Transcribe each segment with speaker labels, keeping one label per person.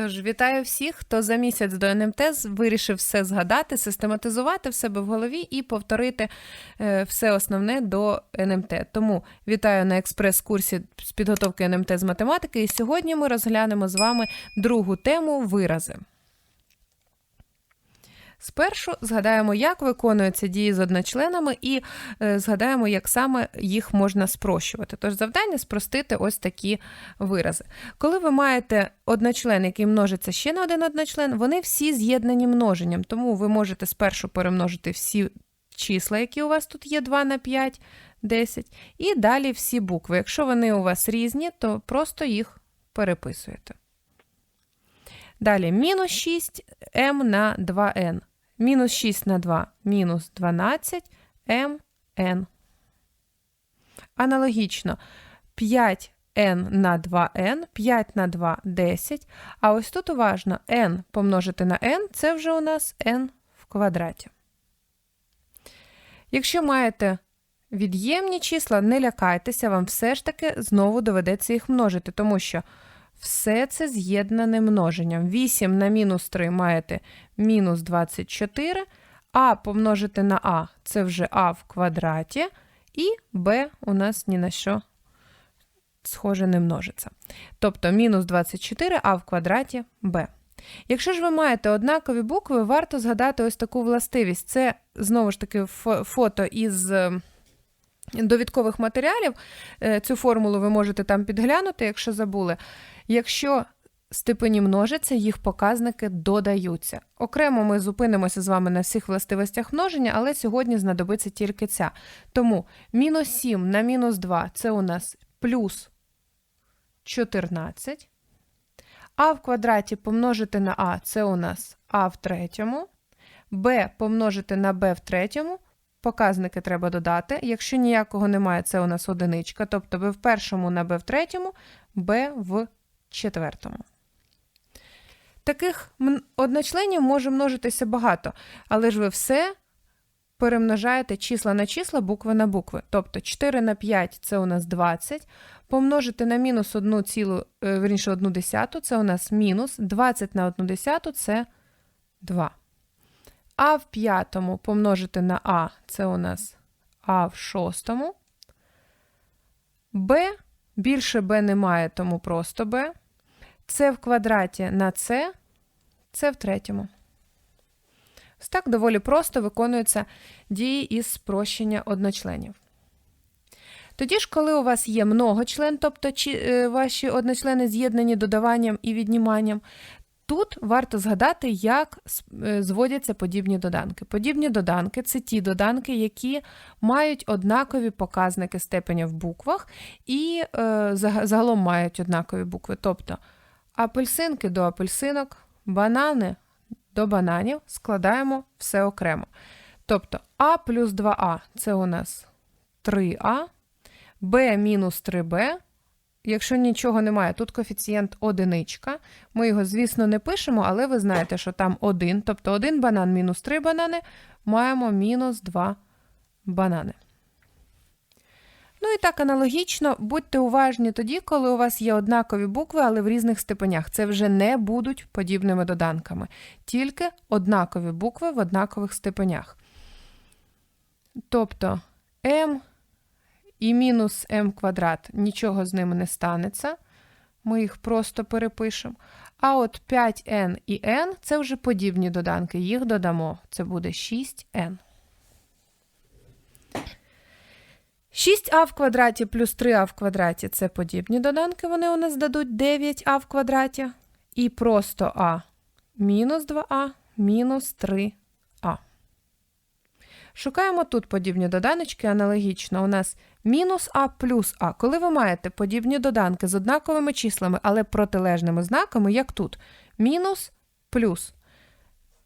Speaker 1: Тож вітаю всіх, хто за місяць до НМТ вирішив все згадати, систематизувати в себе в голові і повторити е, все основне до НМТ. Тому вітаю на експрес-курсі з підготовки НМТ з математики. І сьогодні ми розглянемо з вами другу тему вирази. Спершу згадаємо, як виконуються дії з одночленами, і е, згадаємо, як саме їх можна спрощувати. Тож завдання спростити ось такі вирази. Коли ви маєте одночлен, який множиться ще на один одночлен, вони всі з'єднані множенням, тому ви можете спершу перемножити всі числа, які у вас тут є 2 на 5, 10, і далі всі букви. Якщо вони у вас різні, то просто їх переписуєте. Далі мінус 6 m на 2n. Мінус 6 на 2 мінус 12 mn. Аналогічно 5n на 2n, 5 на 2 10. А ось тут уважно n помножити на n це вже у нас n в квадраті. Якщо маєте від'ємні числа, не лякайтеся, вам все ж таки знову доведеться їх множити, тому що все це з'єднане множенням. 8 на мінус 3 маєте мінус 24, а помножити на а це вже а в квадраті, і b у нас ні на що схоже не множиться. Тобто мінус 24 а в квадраті b. Якщо ж ви маєте однакові букви, варто згадати ось таку властивість. Це знову ж таки фото із е, довідкових матеріалів. Е, Цю формулу ви можете там підглянути, якщо забули. Якщо степені множаться, їх показники додаються. Окремо ми зупинимося з вами на всіх властивостях множення, але сьогодні знадобиться тільки ця. Тому мінус 7 на мінус 2 це у нас плюс 14. А в квадраті помножити на а це у нас а в третьому. b помножити на b в третьому. Показники треба додати. Якщо ніякого немає, це у нас одиничка. Тобто b в першому на b в третьому, b в четвертому. Таких одночленів може множитися багато, але ж ви все перемножаєте числа на числа, букви на букви. Тобто 4 на 5 це у нас 20, помножити на мінус 1 цілу, е, верніше 1 десяту, це у нас мінус, 20 на 1 десяту це 2. А в п'ятому помножити на А, це у нас А в шостому. Б більше Б немає, тому просто Б. С в квадраті на С, С в третьому. Ось так доволі просто виконуються дії із спрощення одночленів. Тоді ж, коли у вас є многочлен, тобто е, ваші одночлени з'єднані додаванням і відніманням, тут варто згадати, як е, зводяться подібні доданки. Подібні доданки це ті доданки, які мають однакові показники степеня в буквах і е, загалом мають однакові букви. Тобто апельсинки до апельсинок, банани до бананів складаємо все окремо. Тобто А плюс 2А це у нас 3А, Б мінус 3Б. Якщо нічого немає, тут коефіцієнт одиничка. Ми його, звісно, не пишемо, але ви знаєте, що там 1, тобто 1 банан мінус 3 банани, маємо мінус 2 банани. Ну і так аналогічно, будьте уважні тоді, коли у вас є однакові букви, але в різних степенях. Це вже не будуть подібними доданками, тільки однакові букви в однакових степенях. Тобто m і мінус m квадрат, нічого з ними не станеться. Ми їх просто перепишемо. А от 5n і n це вже подібні доданки. Їх додамо. Це буде 6n. 6а в квадраті плюс 3а в квадраті це подібні доданки. Вони у нас дадуть 9а в квадраті. І просто а мінус 2а мінус 3а. Шукаємо тут подібні доданочки аналогічно. У нас мінус а плюс а. Коли ви маєте подібні доданки з однаковими числами, але протилежними знаками, як тут, мінус плюс.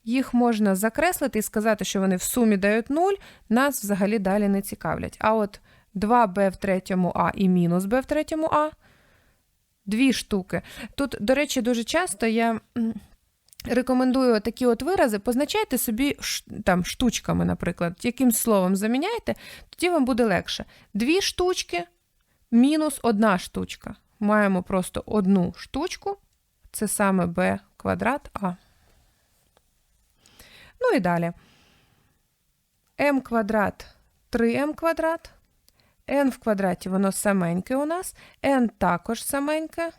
Speaker 1: Їх можна закреслити і сказати, що вони в сумі дають 0, нас взагалі далі не цікавлять. А от 2b в третьому А і мінус b в третьому А дві штуки. Тут, до речі, дуже часто я рекомендую такі от вирази, позначайте собі там штучками, наприклад, якимсь словом заміняйте, тоді вам буде легше. Дві штучки мінус одна штучка. Маємо просто одну штучку це саме b квадрат А. Ну і далі. m квадрат 3m квадрат. N в квадраті воно саменьке у нас, n також саменьке,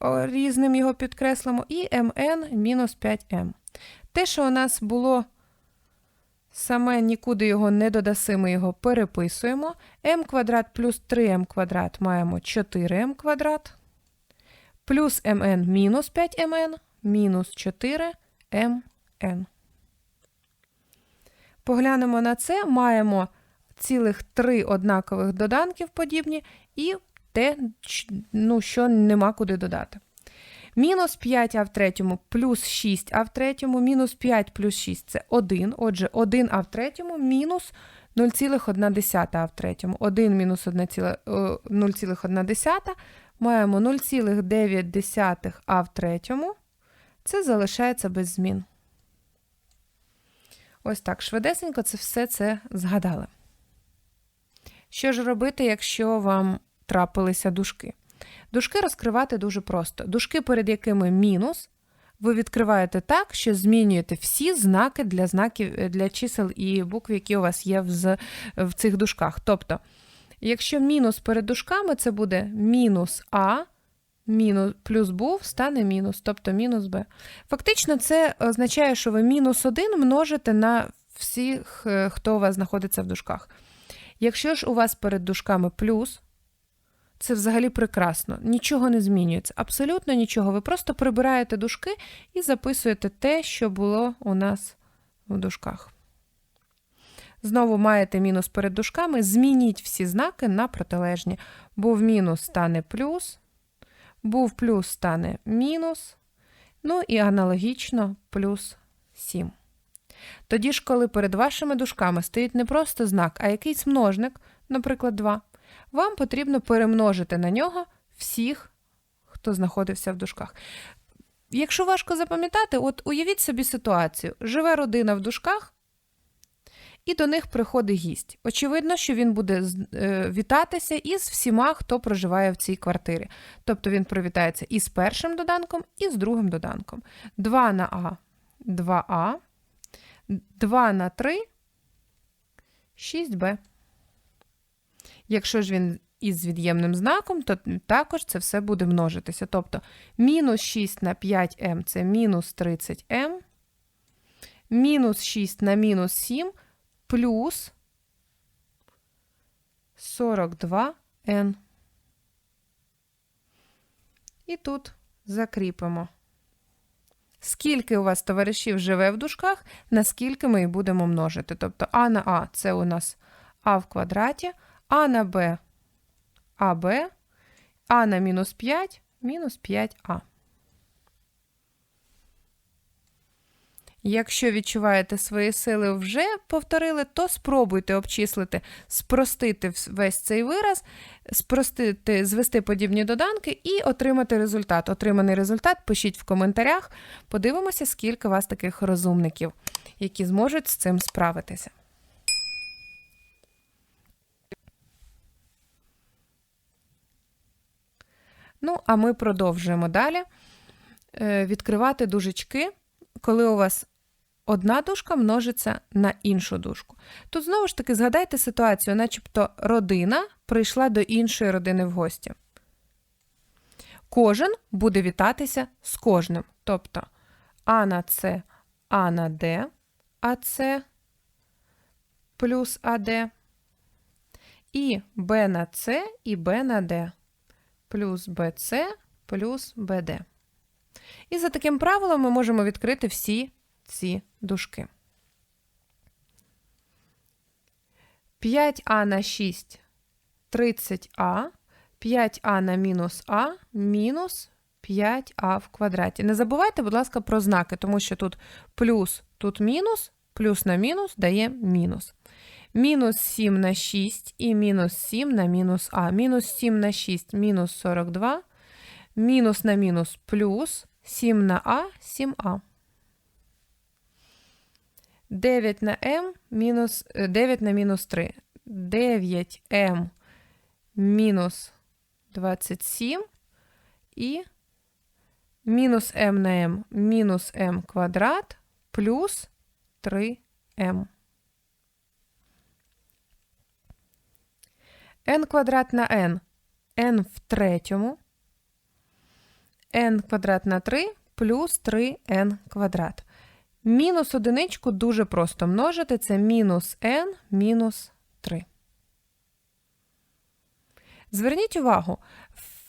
Speaker 1: різним його підкреслимо, і mn мінус 5m. Те, що у нас було саме нікуди його не додаси, ми його переписуємо. m квадрат плюс 3m квадрат маємо 4m квадрат, плюс mn мінус 5mn, мінус 4mn. Поглянемо на це, маємо цілих три однакових доданків подібні, і те, ну, що нема куди додати. Мінус 5а в третьому плюс 6а в третьому, мінус 5 плюс 6 це 1. Отже, 1а в третьому мінус 0,1 в третьому. 1 мінус 0,1 маємо 0,9 а в третьому. Це залишається без змін. Ось так швидесенько це все це згадали. Що ж робити, якщо вам трапилися дужки? Дужки розкривати дуже просто. Дужки, перед якими мінус, ви відкриваєте так, що змінюєте всі знаки для знаків для чисел і букв, які у вас є в, в цих дужках. Тобто, якщо мінус перед дужками, це буде мінус А, мінус, плюс був, стане мінус, тобто мінус Б. Фактично, це означає, що ви мінус 1 множите на всіх, е, хто у вас знаходиться в дужках. Якщо ж у вас перед дужками плюс, це взагалі прекрасно, нічого не змінюється, абсолютно нічого. Ви просто прибираєте дужки і записуєте те, що було у нас в дужках. Знову маєте мінус перед дужками, змініть всі знаки на протилежні. Був мінус стане плюс, був плюс стане мінус, ну і аналогічно плюс 7. Тоді ж, коли перед вашими дужками стоїть не просто знак, а якийсь множник, наприклад, 2, вам потрібно перемножити на нього всіх, хто знаходився в дужках. Якщо важко запам'ятати, от уявіть собі ситуацію: живе родина в дужках, і до них приходить гість. Очевидно, що він буде е, вітатися із всіма, хто проживає в цій квартирі. Тобто він привітається і з першим доданком, і з другим доданком. 2 на А, 2А, 2 на 3, 6Б. Якщо ж він із від'ємним знаком, то також це все буде множитися. Тобто мінус 6 на 5m це мінус 30m, мінус 6 на мінус 7 плюс 42n. І тут закріпимо. Скільки у вас товаришів живе в дужках, наскільки ми і будемо множити. Тобто А на А це у нас А в квадраті, А на Б АБ, А на мінус 5 мінус 5А. Якщо відчуваєте свої сили вже повторили, то спробуйте обчислити, спростити весь цей вираз, спростити, звести подібні доданки і отримати результат. Отриманий результат пишіть в коментарях. Подивимося, скільки у вас таких розумників, які зможуть з цим справитися. Ну, а ми продовжуємо далі е, відкривати дужечки, коли у вас одна дужка множиться на іншу дужку. Тут знову ж таки згадайте ситуацію, начебто родина прийшла до іншої родини в гості. Кожен буде вітатися з кожним. Тобто А на С, А на Д, АС плюс АД, і Б на С і Б на Д плюс БЦ плюс БД. І за таким правилом ми можемо відкрити всі ці дужки. 5а на 6 30а, 5а на мінус а мінус 5а в квадраті. Не забувайте, будь ласка, про знаки, тому що тут плюс, тут мінус, плюс на мінус дає мінус. Мінус 7 на 6 і мінус 7 на мінус а. Мінус 7 на 6 мінус 42. Мінус на мінус плюс 7 на а 7а. 9 на m мінус 9 на мінус 3. 9m мінус 27 і мінус m на m мінус m квадрат плюс 3m. n квадрат на n n в третьому, n квадрат на 3 плюс 3n квадрат. Мінус одиничку дуже просто множити, це мінус n мінус 3. Зверніть увагу,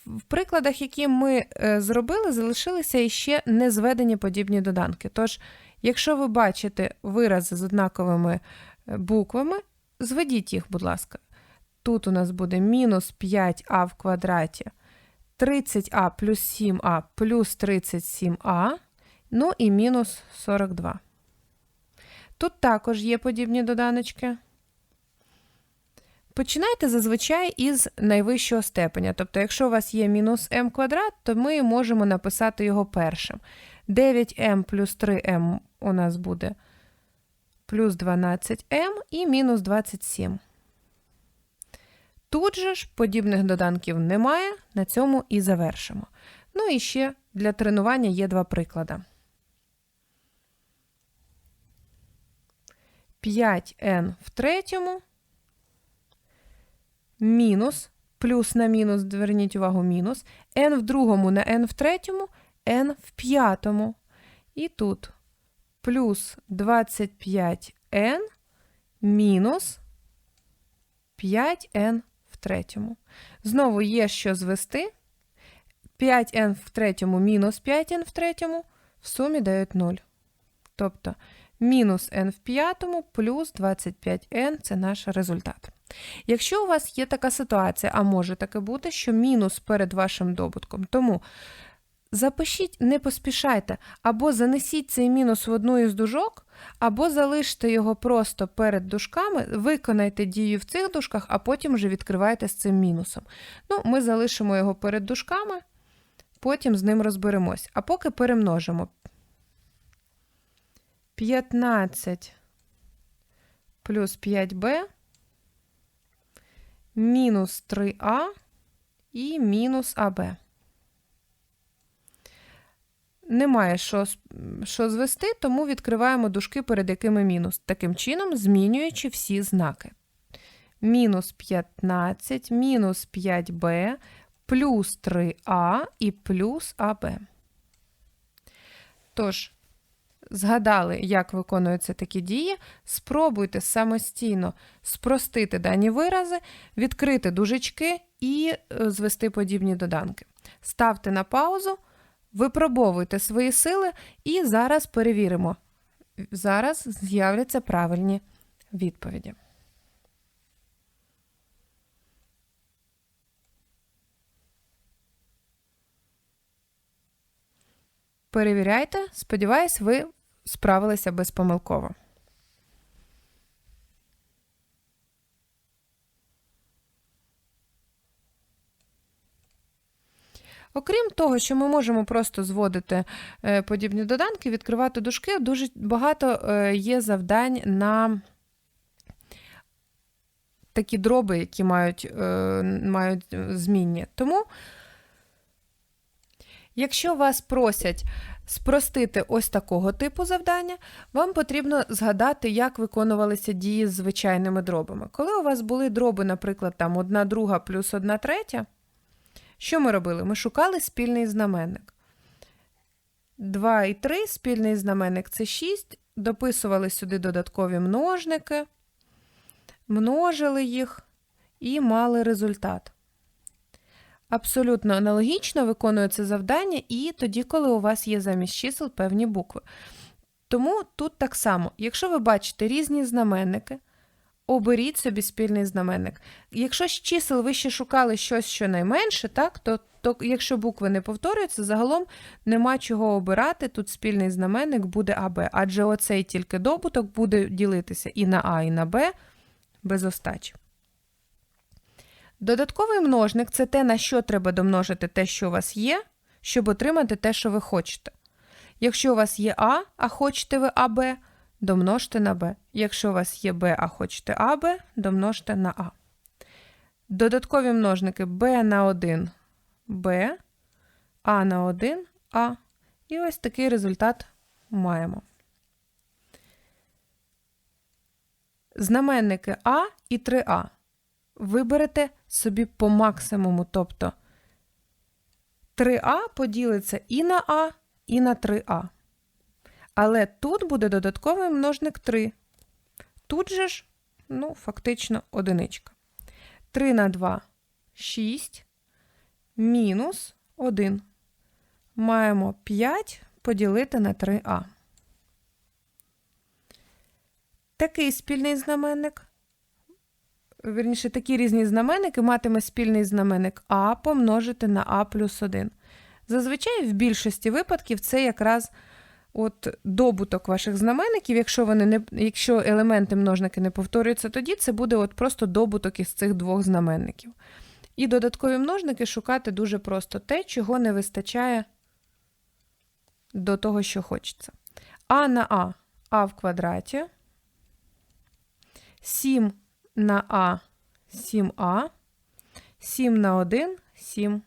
Speaker 1: в прикладах, які ми е, зробили, залишилися іще незведені подібні доданки. Тож, якщо ви бачите вирази з однаковими е, буквами, зведіть їх, будь ласка. Тут у нас буде мінус 5а в квадраті, 30а плюс 7а плюс 37а, ну і мінус 42. Тут також є подібні доданочки. Починайте зазвичай із найвищого степеня. Тобто, якщо у вас є мінус m квадрат, то ми можемо написати його першим. 9m плюс 3m у нас буде плюс 12m і мінус 27. Тут же ж подібних доданків немає, на цьому і завершимо. Ну і ще для тренування є два приклади. 5n в третьому мінус, плюс на мінус, зверніть увагу, мінус, n в другому на n в третьому, n в п'ятому. І тут плюс 25n мінус 5n в третьому. Знову є що звести. 5n в третьому мінус 5n в третьому в сумі дають 0. Тобто мінус n в п'ятому плюс 25n це наш результат. Якщо у вас є така ситуація, а може таке бути, що мінус перед вашим добутком, тому запишіть, не поспішайте, або занесіть цей мінус в одну із дужок, або залиште його просто перед дужками, виконайте дію в цих дужках, а потім вже відкривайте з цим мінусом. Ну, Ми залишимо його перед дужками, потім з ним розберемось. А поки перемножимо. 15 плюс 5b мінус 3а і мінус АБ. Немає що, що звести, тому відкриваємо дужки, перед якими мінус. Таким чином, змінюючи всі знаки. Мінус 15, мінус 5b, плюс 3а і плюс АБ. Тож, згадали, як виконуються такі дії, спробуйте самостійно спростити дані вирази, відкрити дужечки і е, звести подібні доданки. Ставте на паузу, випробовуйте свої сили і зараз перевіримо. Зараз з'являться правильні відповіді. Перевіряйте, сподіваюсь, ви справилися безпомилково. Окрім того, що ми можемо просто зводити е, подібні доданки, відкривати дужки, дуже багато е, є завдань на такі дроби, які мають, е, мають змінні. Тому, якщо вас просять спростити ось такого типу завдання, вам потрібно згадати, як виконувалися дії з звичайними дробами. Коли у вас були дроби, наприклад, там 1 друга плюс 1 третя, що ми робили? Ми шукали спільний знаменник. 2 і 3 спільний знаменник це 6, дописували сюди додаткові множники, множили їх і мали результат. Абсолютно аналогічно виконується завдання і тоді, коли у вас є замість чисел певні букви. Тому тут так само, якщо ви бачите різні знаменники, оберіть собі спільний знаменник. Якщо з чисел ви ще шукали щось щонайменше, так, то, то якщо букви не повторюються, загалом нема чого обирати, тут спільний знаменник буде АБ, адже оцей тільки добуток буде ділитися і на А, і на Б без остачі. Додатковий множник це те, на що треба домножити те, що у вас є, щоб отримати те, що ви хочете. Якщо у вас є А, а хочете ви АБ, домножте на Б. Якщо у вас є Б, а хочете АБ, домножте на А. Додаткові множники Б на 1 Б, А на 1 А І ось такий результат маємо. Знаменники А і 3А. Виберете собі по максимуму, тобто 3А поділиться і на А, і на 3А. Але тут буде додатковий множник 3. Тут же ж, ну, фактично, одиничка. 3 на 2 6. Мінус 1. Маємо 5 поділити на 3а. Такий спільний знаменник. Вірніше, такі різні знаменники матиме спільний знаменник а помножити на а плюс 1. Зазвичай в більшості випадків це якраз от добуток ваших знаменників. Якщо вони не, якщо елементи множники не повторюються, тоді це буде от просто добуток із цих двох знаменників. І додаткові множники шукати дуже просто те, чого не вистачає до того, що хочеться. А на А А в квадраті. 7 на А 7А. 7 на 1 7.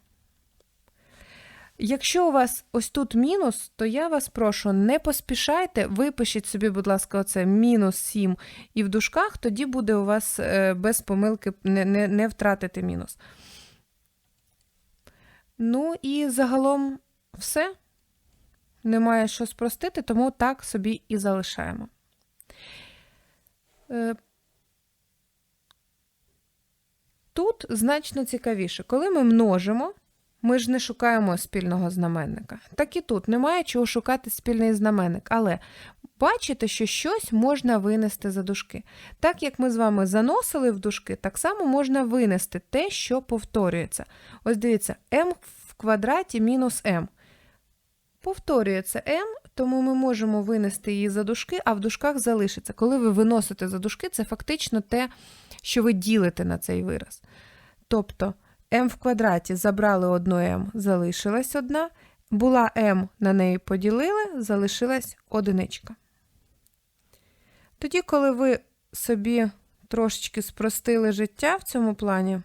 Speaker 1: Якщо у вас ось тут мінус, то я вас прошу, не поспішайте, випишіть собі, будь ласка, оце мінус 7 і в дужках, тоді буде у вас е, без помилки не, не, не втратити мінус. Ну і загалом все. Немає що спростити, тому так собі і залишаємо. Е, Тут значно цікавіше, коли ми множимо, ми ж не шукаємо спільного знаменника. Так і тут немає чого шукати спільний знаменник, але бачите, що щось можна винести за дужки. Так як ми з вами заносили в дужки, так само можна винести те, що повторюється. Ось дивіться, m в квадраті мінус m. Повторюється m, тому ми можемо винести її за дужки, а в дужках залишиться. Коли ви виносите за дужки, це фактично те, що ви ділите на цей вираз. Тобто m в квадраті забрали одну m, залишилась одна, була m, на неї поділили, залишилась одиничка. Тоді, коли ви собі трошечки спростили життя в цьому плані,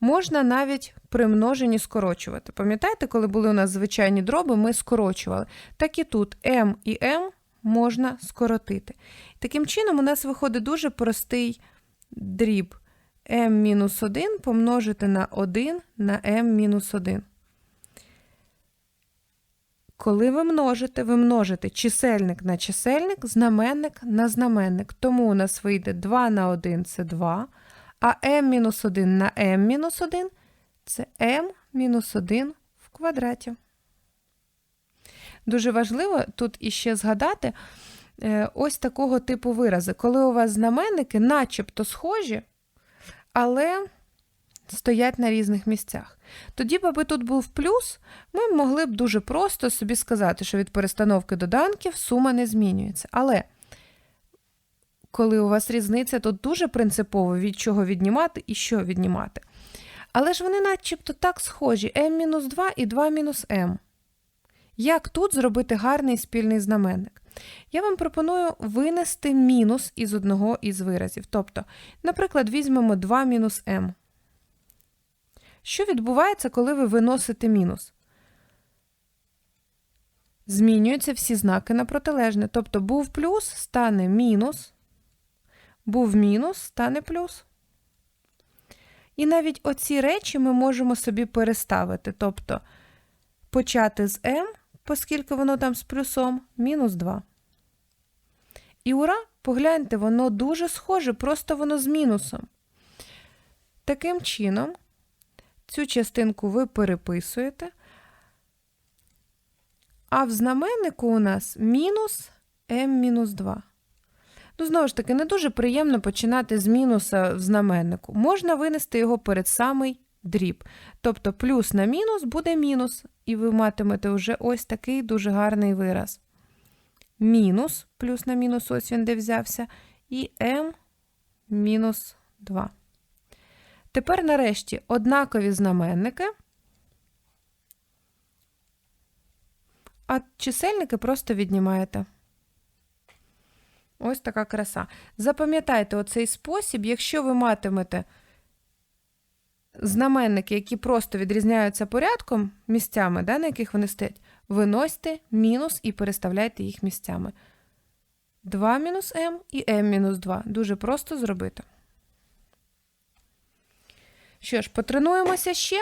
Speaker 1: можна навіть при множенні скорочувати. Пам'ятаєте, коли були у нас звичайні дроби, ми скорочували. Так і тут m і m можна скоротити. Таким чином, у нас виходить дуже простий дріб m-1 помножити на 1 на m-1. Коли ви множите, ви множите чисельник на чисельник, знаменник на знаменник. Тому у нас вийде 2 на 1 це 2, а m-1 на m-1 це m-1 в квадраті. Дуже важливо тут іще згадати е, ось такого типу вирази, коли у вас знаменники начебто схожі, але стоять на різних місцях. Тоді, аби тут був плюс, ми могли б дуже просто собі сказати, що від перестановки доданків сума не змінюється. Але коли у вас різниця, то дуже принципово від чого віднімати і що віднімати. Але ж вони начебто так схожі: m-2 і 2-m. Як тут зробити гарний спільний знаменник? Я вам пропоную винести мінус із одного із виразів. Тобто, наприклад, візьмемо 2 мінус m. Що відбувається, коли ви виносите мінус? Змінюються всі знаки на протилежне. Тобто був плюс, стане мінус, був мінус, стане плюс. І навіть оці речі ми можемо собі переставити. Тобто почати з m, оскільки воно там з плюсом, мінус 2. І ура, погляньте, воно дуже схоже, просто воно з мінусом. Таким чином, цю частинку ви переписуєте, а в знаменнику у нас мінус m-2. Ну, знову ж таки, не дуже приємно починати з мінуса в знаменнику. Можна винести його перед самий дріб. Тобто плюс на мінус буде мінус, і ви матимете вже ось такий дуже гарний вираз. Мінус, плюс на мінус, ось він де взявся, і m мінус 2. Тепер, нарешті, однакові знаменники, а чисельники просто віднімаєте. Ось така краса. Запам'ятайте оцей спосіб, якщо ви матимете знаменники, які просто відрізняються порядком, місцями, да, на яких вони стоять, виносьте мінус і переставляйте їх місцями. 2 мінус m і m мінус 2. Дуже просто зробити. Що ж, потренуємося ще.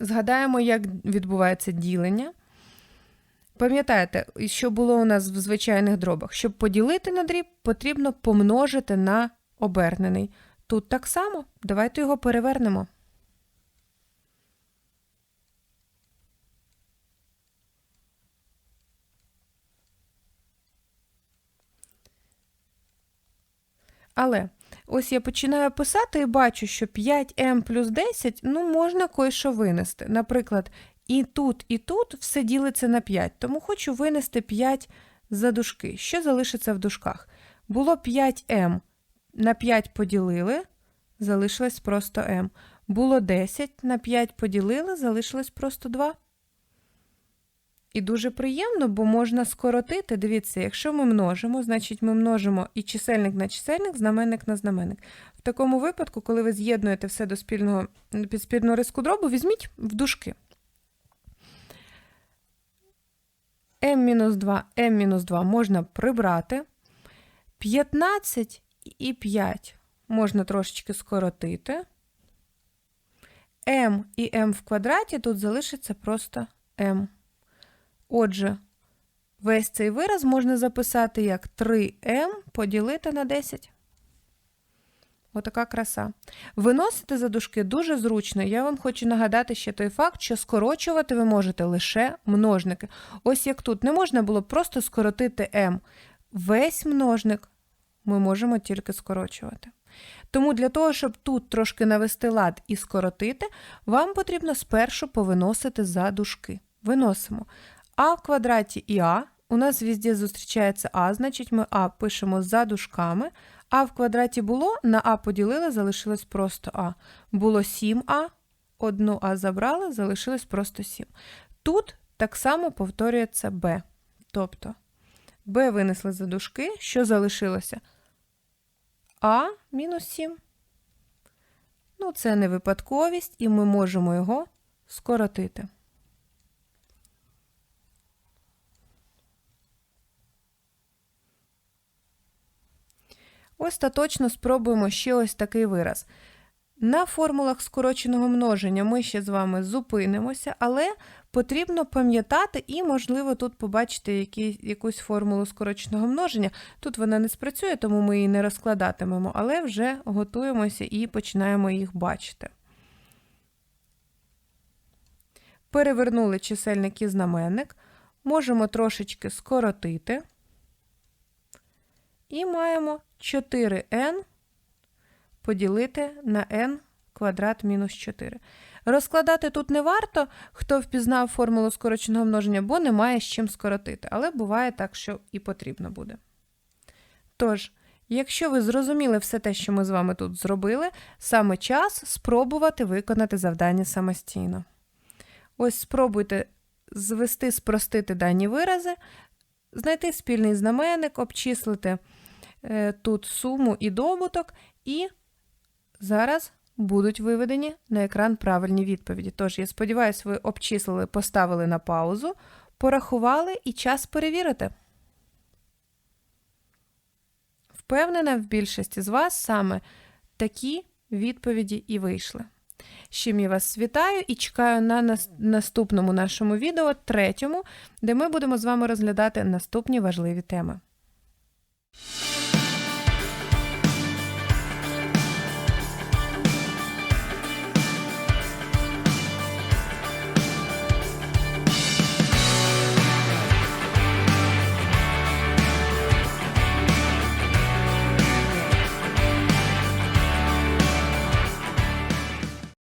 Speaker 1: Згадаємо, як відбувається ділення. Пам'ятаєте, що було у нас в звичайних дробах? Щоб поділити на дріб, потрібно помножити на обернений. Тут так само. Давайте його перевернемо. Але ось я починаю писати і бачу, що 5m плюс 10 ну, можна кое-що винести. Наприклад, і тут, і тут все ділиться на 5, тому хочу винести 5 за дужки. Що залишиться в дужках? Було 5m, на 5 поділили, залишилось просто m. Було 10, на 5 поділили, залишилось просто 2. І дуже приємно, бо можна скоротити. Дивіться, якщо ми множимо, значить ми множимо і чисельник на чисельник, знаменник на знаменник. В такому випадку, коли ви з'єднуєте все до спільного під спільного риску дробу, візьміть в дужки. m-2, m-2 можна прибрати. 15 і 5 можна трошечки скоротити. m і m в квадраті тут залишиться просто m. Отже, весь цей вираз можна записати як 3m поділити на 10. Отака краса. Виносити за дужки дуже зручно. Я вам хочу нагадати ще той факт, що скорочувати ви можете лише множники. Ось як тут не можна було просто скоротити m. Весь множник ми можемо тільки скорочувати. Тому для того, щоб тут трошки навести лад і скоротити, вам потрібно спершу повиносити за дужки. Виносимо а в квадраті і а. У нас везде зустрічається а, значить ми а пишемо за дужками. А в квадраті було, на а поділили, залишилось просто а. Було 7а, одну а забрали, залишилось просто 7. Тут так само повторюється b. Тобто b винесли за дужки, що залишилося? А мінус 7. Ну, це не випадковість, і ми можемо його скоротити. Остаточно спробуємо ще ось такий вираз. На формулах скороченого множення ми ще з вами зупинимося, але потрібно пам'ятати і, можливо, тут побачити які, якусь формулу скороченого множення. Тут вона не спрацює, тому ми її не розкладатимемо, але вже готуємося і починаємо їх бачити. Перевернули чисельник і знаменник, можемо трошечки скоротити. І маємо 4n поділити на n квадрат мінус 4. Розкладати тут не варто, хто впізнав формулу скороченого множення, бо немає з чим скоротити. Але буває так, що і потрібно буде. Тож, якщо ви зрозуміли все те, що ми з вами тут зробили, саме час спробувати виконати завдання самостійно. Ось спробуйте звести, спростити дані вирази, знайти спільний знаменник, обчислити. Е, тут суму і добуток, і зараз будуть виведені на екран правильні відповіді. Тож, я сподіваюся, ви обчислили, поставили на паузу, порахували і час перевірити. Впевнена, в більшості з вас саме такі відповіді і вийшли. З чим я вас вітаю і чекаю на наступному нашому відео, третьому, де ми будемо з вами розглядати наступні важливі теми.